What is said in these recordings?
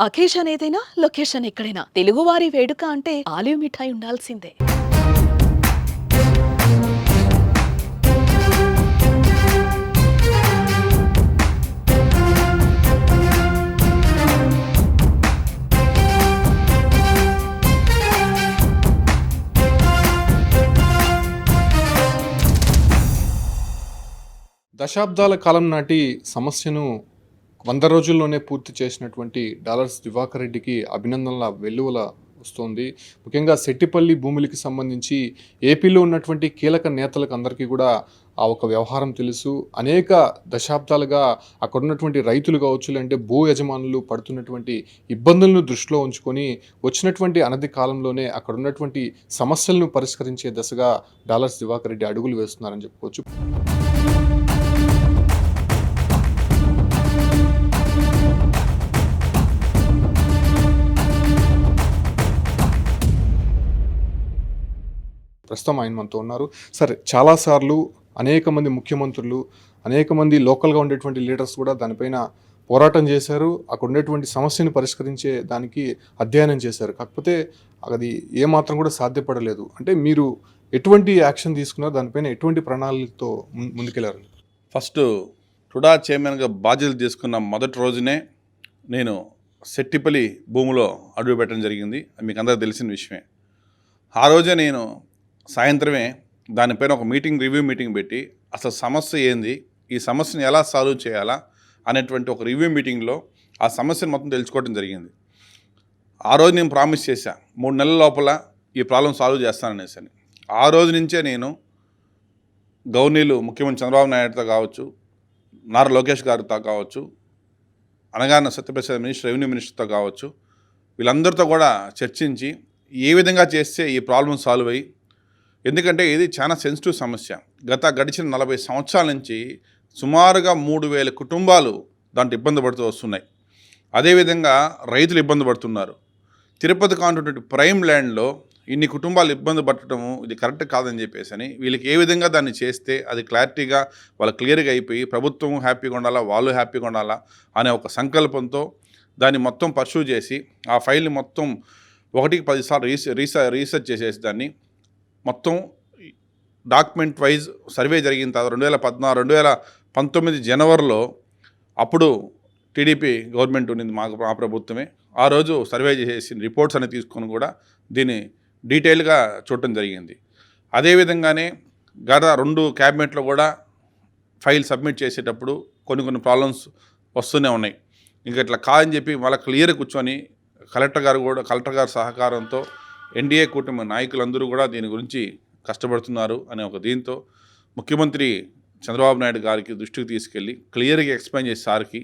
Occasion ఏదైనా location ఎక్కడైనా. తెలుగువారి వేడుక అంటే ఆలివ్ మిఠాయి ఉండాల్సిందే. దశాబ్దాల కాలం నాటి సమస్యను వంద రోజుల్లోనే పూర్తి చేసినటువంటి డాలర్స్ దివాకర్ రెడ్డికి అభినందనల వెల్లువల వస్తోంది. ముఖ్యంగా సెట్టిపల్లి భూములకి సంబంధించి ఏపీలో ఉన్నటువంటి కీలక నేతలకు అందరికీ కూడా ఆ ఒక వ్యవహారం తెలుసు. అనేక దశాబ్దాలుగా అక్కడ ఉన్నటువంటి రైతులు కావచ్చు లేదంటే భూ యజమానులు పడుతున్నటువంటి ఇబ్బందులను దృష్టిలో ఉంచుకొని వచ్చినటువంటి అనతి కాలంలోనే అక్కడ ఉన్నటువంటి సమస్యలను పరిష్కరించే దశగా డాలర్స్ దివాకర్ రెడ్డి అడుగులు వేస్తున్నారని చెప్పుకోవచ్చు. ప్రస్తుతం ఆయన మనతో ఉన్నారు. సరే చాలాసార్లు అనేక మంది ముఖ్యమంత్రులు అనేక మంది లోకల్గా ఉండేటువంటి లీడర్స్ కూడా దానిపైన పోరాటం చేశారు. అక్కడ ఉండేటువంటి సమస్యను పరిష్కరించే దానికి అధ్యయనం చేశారు. కాకపోతే అది ఏమాత్రం కూడా సాధ్యపడలేదు. అంటే మీరు ఎటువంటి యాక్షన్ తీసుకున్నారు దానిపైన ఎటువంటి ప్రణాళికతో ముం- ముందుకెళ్ళారు? ఫస్ట్ టుడా చైర్మన్గా బాధ్యతలు తీసుకున్న మొదటి రోజునే నేను సెట్టిపల్లి భూమిలో అడుగు పెట్టడం జరిగింది మీకు అందరికీ తెలిసిన విషయమే. ఆ రోజే నేను సాయంత్రమే దానిపైన ఒక మీటింగ్ రివ్యూ మీటింగ్ పెట్టి అసలు సమస్య ఏంది ఈ సమస్యను ఎలా సాల్వ్ చేయాలా అనేటువంటి ఒక రివ్యూ మీటింగ్లో ఆ సమస్యను మొత్తం తెలుసుకోవడం జరిగింది. ఆ రోజు నేను ప్రామిస్ చేశా మూడు నెలల లోపల ఈ ప్రాబ్లం సాల్వ్ చేస్తాననేసి అని. ఆ రోజు నుంచే నేను గవర్నీలు ముఖ్యమంత్రి చంద్రబాబు నాయుడుతో కావచ్చు నారా లోకేష్ గారితో కావచ్చు అనగానే సత్యప్రసాద్ మినిస్టర్ రెవెన్యూ మినిస్టర్తో కావచ్చు వీళ్ళందరితో కూడా చర్చించి ఏ విధంగా చేస్తే ఈ ప్రాబ్లం సాల్వ్ అయ్యి ఎందుకంటే ఇది చాలా సెన్సిటివ్ సమస్య. గత గడిచిన నలభై సంవత్సరాల నుంచి సుమారుగా మూడు వేల కుటుంబాలు దాంట్లో ఇబ్బంది పడుతూ వస్తున్నాయి. అదేవిధంగా రైతులు ఇబ్బంది పడుతున్నారు. తిరుపతి కాంటున్నటువంటి ప్రైమ్ ల్యాండ్లో ఇన్ని కుటుంబాలు ఇబ్బంది పడటము ఇది కరెక్ట్ కాదని చెప్పేసి అని వీళ్ళకి ఏ విధంగా దాన్ని చేస్తే అది క్లారిటీగా వాళ్ళు క్లియర్గా అయిపోయి ప్రభుత్వం హ్యాపీగా ఉండాలా వాళ్ళు హ్యాపీగా ఉండాలా అనే ఒక సంకల్పంతో దాన్ని మొత్తం పర్సూ చేసి ఆ ఫైల్ని మొత్తం ఒకటికి పదిసార్లు రీసె రీసె రీసెర్చ్ చేసేసి దాన్ని మొత్తం డాక్యుమెంట్ వైజ్ సర్వే జరిగిన తర్వాత రెండు వేల పద్నాలుగు రెండు వేల పంతొమ్మిది జనవరిలో అప్పుడు టీడీపీ గవర్నమెంట్ ఉండింది మాకు మా ప్రభుత్వమే ఆ రోజు సర్వే చేసిన రిపోర్ట్స్ అనేవి తీసుకొని కూడా దీన్ని డీటెయిల్గా చూడటం జరిగింది. అదేవిధంగానే గత రెండు క్యాబినెట్లో కూడా ఫైల్ సబ్మిట్ చేసేటప్పుడు కొన్ని కొన్ని ప్రాబ్లమ్స్ వస్తూనే ఉన్నాయి. ఇంకా ఇట్లా కాదని చెప్పి మళ్ళీ క్లియర్ కూర్చొని కలెక్టర్ గారు కూడా కలెక్టర్ గారి సహకారంతో ఎన్డీఏ కూటమి నాయకులందరూ కూడా దీని గురించి కష్టపడుతున్నారు అనే ఒక దీంతో ముఖ్యమంత్రి చంద్రబాబు నాయుడు గారికి దృష్టికి తీసుకెళ్ళి క్లియర్గా ఎక్స్ప్లెయిన్ చేసి సార్కి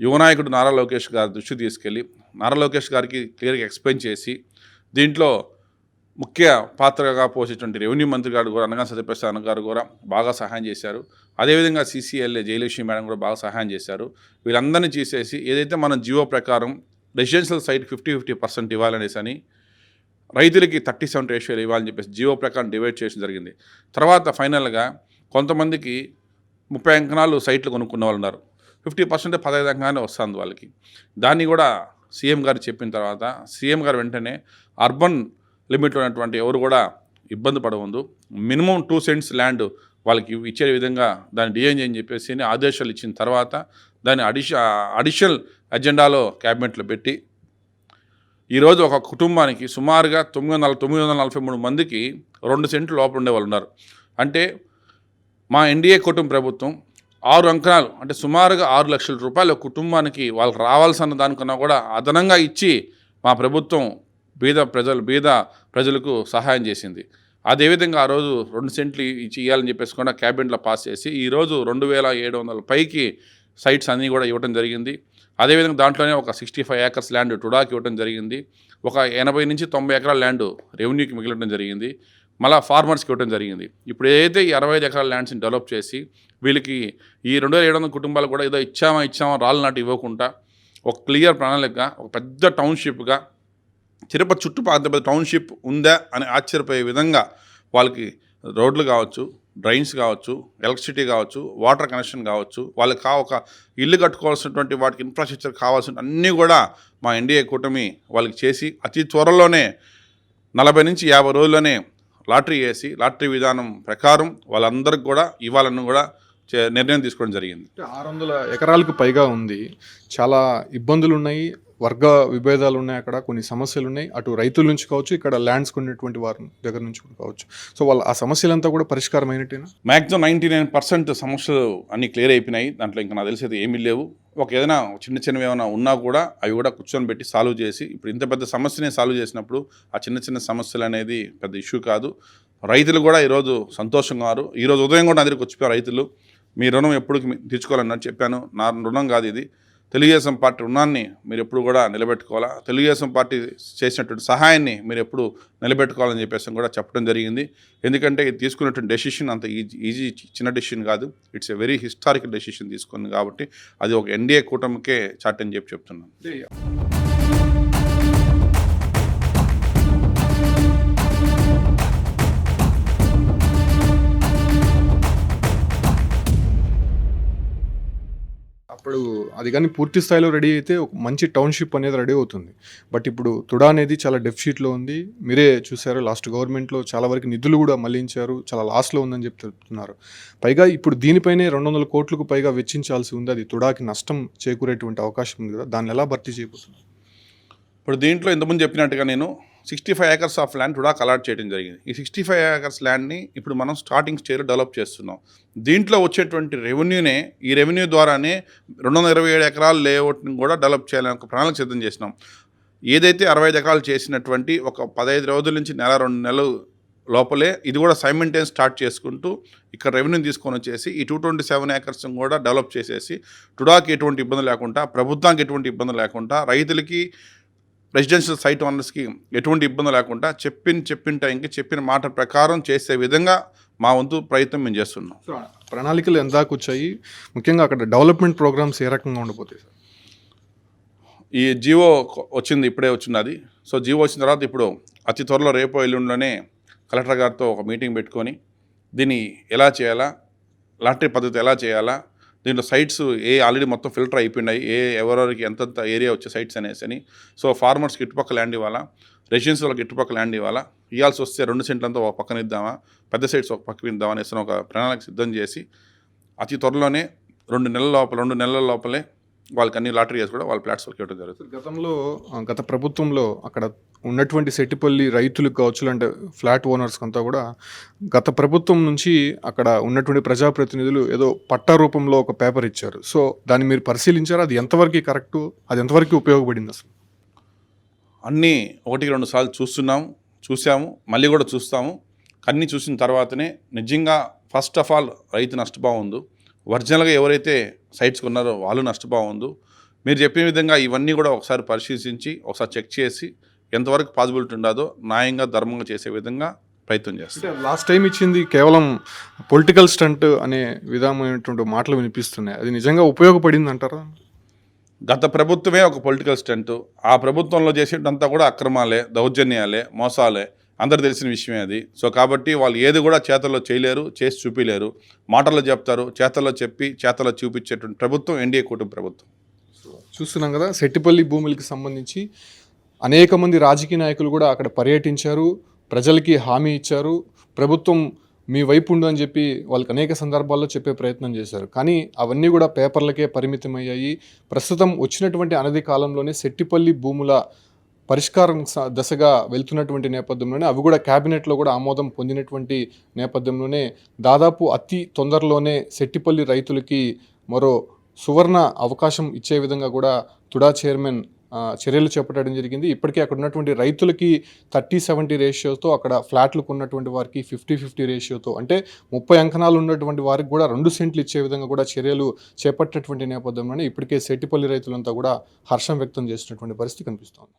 యువనాయకుడు నారా లోకేష్ గారి దృష్టికి తీసుకెళ్ళి నారా లోకేష్ గారికి క్లియర్గా ఎక్స్ప్లెయిన్ చేసి దీంట్లో ముఖ్య పాత్రగా పోసేటువంటి రెవెన్యూ మంత్రి గారు కూడా అనగా సత్యప్రసాద్ గారు కూడా బాగా సహాయం చేశారు. అదేవిధంగా సీసీఎల్ఏ జయలక్ష్మి మేడం కూడా బాగా సహాయం చేశారు. వీళ్ళందరినీ చేసేసి ఏదైతే మనం జియో ప్రకారం residential site fifty fifty percent ఇవ్వాలనేసి అని రైతులకి థర్టీ సెవెన్ రేషియోలు ఇవ్వాలని చెప్పేసి జియో ప్రకారం డివైడ్ చేయడం జరిగింది. తర్వాత ఫైనల్గా కొంతమందికి ముప్పై అంకణాలు సైట్లు కొనుక్కున్న వాళ్ళు ఉన్నారు. ఫిఫ్టీ పర్సెంట్ పదహైదు అంకణాలు వస్తుంది వాళ్ళకి. దాన్ని కూడా సీఎం గారు చెప్పిన తర్వాత సీఎం గారు వెంటనే అర్బన్ లిమిట్లో ఉన్నటువంటి ఎవరు కూడా ఇబ్బంది పడవద్దు. మినిమం టూ సెంట్స్ ల్యాండ్ వాళ్ళకి ఇచ్చే విధంగా దాన్ని డిజైన్ చేయని చెప్పేసి ఆదేశాలు ఇచ్చిన తర్వాత దాన్ని అడిష అడిషనల్ అజెండాలో క్యాబినెట్లో పెట్టి ఈరోజు ఒక కుటుంబానికి సుమారుగా తొమ్మిది వందల తొమ్మిది వందల నలభై మూడు మందికి రెండు సెంట్లు లోపల ఉండే వాళ్ళు ఉన్నారు అంటే మా ఎన్డీఏ కుటుంబ ప్రభుత్వం ఆరు అంకణాలు అంటే సుమారుగా ఆరు లక్షల రూపాయలు కుటుంబానికి వాళ్ళకి రావాల్సిన దానికన్నా కూడా అదనంగా ఇచ్చి మా ప్రభుత్వం బీద ప్రజలు బీద ప్రజలకు సహాయం చేసింది. అదేవిధంగా ఆ రోజు రెండు సెంట్లు ఇచ్చి ఇవ్వాలని చెప్పేసి కూడా క్యాబినెట్లో పాస్ చేసి ఈరోజు రెండు వేల ఏడు వందల పైకి సైట్స్ అన్నీ కూడా ఇవ్వడం జరిగింది. అదేవిధంగా దాంట్లోనే ఒక సిక్స్టీ ఫైవ్ ఏకర్స్ ల్యాండ్ టుడాకి ఇవ్వడం జరిగింది. ఒక ఎనభై నుంచి తొంభై ఎకరాల ల్యాండ్ రెవెన్యూకి మిగిలడం జరిగింది. మళ్ళీ ఫార్మర్స్కి ఇవ్వడం జరిగింది. ఇప్పుడు ఏదైతే ఈ అరవై ఐదు ఎకరాల ల్యాండ్స్ని డెవలప్ చేసి వీళ్ళకి ఈ రెండు వేల ఏడు వందల కుటుంబాలు కూడా ఏదో ఇచ్చామా ఇచ్చామా రాళ్ళు నాటి ఇవ్వకుండా ఒక క్లియర్ ప్రణాళికగా ఒక పెద్ద టౌన్షిప్గా తిరుపతి చుట్టుపక్కల పెద్ద టౌన్షిప్ ఉందా అని ఆశ్చర్యపోయే విధంగా వాళ్ళకి రోడ్లు కావచ్చు డ్రైన్స్ కావచ్చు ఎలక్ట్రిసిటీ కావచ్చు వాటర్ కనెక్షన్ కావచ్చు వాళ్ళకి కా ఒక ఇల్లు కట్టుకోవాల్సినటువంటి వాటికి ఇన్ఫ్రాస్ట్రక్చర్ కావాల్సిన అన్నీ కూడా మా ఎన్డీఏ కూటమి వాళ్ళకి చేసి అతి త్వరలోనే నలభై నుంచి యాభై రోజుల్లోనే లాటరీ వేసి లాటరీ విధానం ప్రకారం వాళ్ళందరికి కూడా ఇవ్వాలని కూడా చే- నిర్ణయం తీసుకోవడం జరిగింది. ఆరు వందల ఎకరాలకు పైగా ఉంది. చాలా ఇబ్బందులు ఉన్నాయి వర్గ విభేదాలు ఉన్నాయి అక్కడ కొన్ని సమస్యలు ఉన్నాయి. అటు రైతుల నుంచి కావచ్చు ఇక్కడ ల్యాండ్స్ కొన్నటువంటి వారి దగ్గర నుంచి కూడా కావచ్చు. సో వాళ్ళ ఆ సమస్యలంతా కూడా పరిష్కారం అయినట్టేనా? మ్యాక్సిమం నైంటీ నైన్ పర్సెంట్ సమస్యలు అన్నీ క్లియర్ అయిపోయినాయి. దాంట్లో ఇంకా నాకు తెలిసేది ఏమీ లేవు. ఒక ఏదైనా చిన్న చిన్నవి ఏమైనా ఉన్నా కూడా అవి కూడా కూర్చొని పెట్టి సాల్వ్ చేసి ఇప్పుడు ఇంత పెద్ద సమస్యనే సాల్వ్ చేసినప్పుడు ఆ చిన్న చిన్న సమస్యలు అనేది పెద్ద ఇష్యూ కాదు. రైతులు కూడా ఈరోజు సంతోషంగా ఉన్నారు. ఈరోజు ఉదయం కూడా నా దగ్గరికి వచ్చిపోయారు రైతులు. మీ రుణం ఎప్పుడు తీర్చుకోవాలన్నట్టు చెప్పాను. నా రుణం కాదు ఇది. తెలుగుదేశం పార్టీ రుణాన్ని మీరు ఎప్పుడు కూడా నిలబెట్టుకోవాలా? తెలుగుదేశం పార్టీ చేసినటువంటి సహాయాన్ని మీరు ఎప్పుడు నిలబెట్టుకోవాలని చెప్పేసి కూడా చెప్పడం జరిగింది. ఎందుకంటే ఇది తీసుకున్నటువంటి డెసిషన్ అంత ఈజీ ఈజీ చిన్న డెసిషన్ కాదు. It's a very historical decision తీసుకుంది కాబట్టి అది ఒక ఎన్డీఏ కూటమికే చాటని చెప్పి చెప్తున్నాను అప్పుడు అది కానీ పూర్తి స్థాయిలో రెడీ అయితే ఒక మంచి టౌన్షిప్ అనేది రెడీ అవుతుంది. బట్ ఇప్పుడు తుడా అనేది చాలా డెఫిషిట్లో ఉంది. మీరే చూసారు లాస్ట్ గవర్నమెంట్లో చాలా వరకు నిధులు కూడా మళ్ళించారు. చాలా లాస్లో ఉందని చెప్పి చెప్తున్నారు. పైగా ఇప్పుడు దీనిపైనే రెండు వందల కోట్లకు పైగా వెచ్చించాల్సి ఉంది. అది తుడాకి నష్టం చేకూరేటువంటి అవకాశం ఉంది కదా. దాన్ని ఎలా భర్తీ చేయబోతుంది ఇప్పుడు దీంట్లో ఇంతకుముందు చెప్పినట్టుగా నేను sixty five acres of land కూడా అలాట్ చేయడం జరిగింది. ఈ సిక్స్టీ ఫైవ్ ఏకర్స్ ల్యాండ్ని ఇప్పుడు మనం స్టార్టింగ్ స్టేజ్లో డెవలప్ చేస్తున్నాం. దీంట్లో వచ్చేటువంటి రెవెన్యూనే ఈ రెవెన్యూ ద్వారానే రెండు వందల ఇరవై ఏడు ఎకరాల లేఅవుట్ని కూడా డెవలప్ చేయాలని ఒక ప్రణాళిక సిద్ధం చేసినాం. ఏదైతే అరవై ఐదు ఎకరాలు చేసినటువంటి ఒక పదహైదు రోజుల నుంచి నెల రెండు నెలలు లోపలే ఇది కూడా సైమెంటైన్ స్టార్ట్ చేసుకుంటూ ఇక్కడ రెవెన్యూ తీసుకొని వచ్చేసి ఈ టూ ట్వంటీ సెవెన్ ఏకర్స్ కూడా డెవలప్ చేసేసి టుడాకి ఎటువంటి ఇబ్బంది లేకుండా ప్రభుత్వానికి ఎటువంటి ఇబ్బంది లేకుండా రైతులకి రెసిడెన్షియల్ సైట్ ఓనర్స్కి ఎటువంటి ఇబ్బంది లేకుండా చెప్పిన చెప్పిన టైంకి చెప్పిన మాట ప్రకారం చేసే విధంగా మా వంతు ప్రయత్నం మేము చేస్తున్నాం. ప్రణాళికలు ఎందాక వచ్చాయి. ముఖ్యంగా అక్కడ డెవలప్మెంట్ ప్రోగ్రామ్స్ ఏ రకంగా ఉండబోతాయి సార్? ఈ జియో వచ్చింది ఇప్పుడే వచ్చినది సో జియో వచ్చిన తర్వాత ఇప్పుడు అతి త్వరలో రేపో ఎల్లుండిలోనే కలెక్టర్ గారితో ఒక మీటింగ్ పెట్టుకొని దీన్ని ఎలా చేయాలా లాటరీ పద్ధతి ఎలా చేయాలా దీంట్లో సైట్స్ ఏ ఆల్రెడీ మొత్తం ఫిల్టర్ అయిపోయినాయి ఏ ఎవరెవరికి ఎంతెంత ఏరియా వచ్చే సైట్స్ అనేసి అని సో ఫార్మర్స్కి ఇటుపక్క ల్యాండ్ ఇవ్వాలా? రెసిడెన్స్ వాళ్ళకి ఇటుపక్క ల్యాండ్ ఇవ్వాలా? ఇవ్వాల్సి వస్తే రెండు సెంట్లంతా ఒక పక్కన ఇద్దామా? పెద్ద సైట్స్ ఒక పక్కన ఇద్దామా అనేసి ఒక ప్రణాళిక సిద్ధం చేసి అతి త్వరలోనే రెండు నెలల లోపల రెండు నెలల లోపలే వాళ్ళకి అన్ని లాటరీ వేసి కూడా వాళ్ళ ప్లాట్స్కి ఇవ్వడం జరుగుతుంది. గతంలో గత ప్రభుత్వంలో అక్కడ ఉన్నటువంటి సెట్టిపల్లి రైతులకు కావచ్చు అంటే ఫ్లాట్ ఓనర్స్ అంతా కూడా గత ప్రభుత్వం నుంచి అక్కడ ఉన్నటువంటి ప్రజాప్రతినిధులు ఏదో పట్టా రూపంలో ఒక పేపర్ ఇచ్చారు. సో దాన్ని మీరు పరిశీలించారు? అది ఎంతవరకు కరెక్టు? అది ఎంతవరకు ఉపయోగపడింది అసలు? అన్నీ ఒకటికి రెండు సార్లు చూస్తున్నాం చూసాము మళ్ళీ కూడా చూస్తాము. అన్నీ చూసిన తర్వాతనే నిజంగా ఫస్ట్ ఆఫ్ ఆల్ రైతు నష్టపోవుందు ఒరిజినల్గా ఎవరైతే సైట్స్ కొన్నారో వాళ్ళు నష్టపోవుందు మీరు చెప్పిన విధంగా ఇవన్నీ కూడా ఒకసారి పరిశీలించి ఒకసారి చెక్ చేసి ఎంతవరకు పాసిబిలిటీ ఉండదో న్యాయంగా ధర్మంగా చేసే విధంగా ప్రయత్నం చేస్తాం. అంటే లాస్ట్ టైం ఇచ్చింది కేవలం పొలిటికల్ స్టంట్ అనే విధమైనటువంటి మాటలు వినిపిస్తున్నాయి. అది నిజంగా ఉపయోగపడింది అంటారా గత ప్రభుత్వమే ఒక పొలిటికల్ స్టంట్. ఆ ప్రభుత్వంలో చేసేటంతా కూడా అక్రమాలే దౌర్జన్యాలే మోసాలే. అందరు తెలిసిన విషయమే అది. సో కాబట్టి వాళ్ళు ఏది కూడా చేతల్లో చేయలేరు చేసి చూపించలేరు మాటల్లో చెప్తారు చేతల్లో చెప్పి చేతల్లో చూపించేటువంటి ప్రభుత్వం ఎన్డీఏ కూటమి ప్రభుత్వం. చూస్తున్నాం కదా సెట్టిపల్లి భూములకి సంబంధించి అనేక మంది రాజకీయ నాయకులు కూడా అక్కడ పర్యటించారు ప్రజలకి హామీ ఇచ్చారు. ప్రభుత్వం మీ వైపు ఉండు అని చెప్పి వాళ్ళకి అనేక సందర్భాల్లో చెప్పే ప్రయత్నం చేశారు. కానీ అవన్నీ కూడా పేపర్లకే పరిమితమయ్యాయి. ప్రస్తుతం వచ్చినటువంటి అనది కాలంలోనే సెట్టిపల్లి భూముల పరిష్కారం స- దశగా వెళ్తున్నటువంటి నేపథ్యంలోనే అవి కూడా క్యాబినెట్లో కూడా ఆమోదం పొందినటువంటి నేపథ్యంలోనే దాదాపు అతి తొందరలోనే సెట్టిపల్లి రైతులకి మరో సువర్ణ అవకాశం ఇచ్చే విధంగా కూడా తుడా చైర్మన్ చర్యలు చేపట్టడం జరిగింది. ఇప్పటికే అక్కడ ఉన్నటువంటి రైతులకి థర్టీ సెవెంటీ రేషియోతో అక్కడ ఫ్లాట్లకు ఉన్నటువంటి వారికి ఫిఫ్టీ ఫిఫ్టీ రేషియోతో అంటే ముప్పై అంకణాలు ఉన్నటువంటి వారికి కూడా రెండు సెంట్లు ఇచ్చే విధంగా కూడా చర్యలు చేపట్టినటువంటి నేపథ్యంలోనే ఇప్పటికే సెట్టిపల్లి రైతులంతా కూడా హర్షం వ్యక్తం చేసినటువంటి పరిస్థితి కనిపిస్తోంది.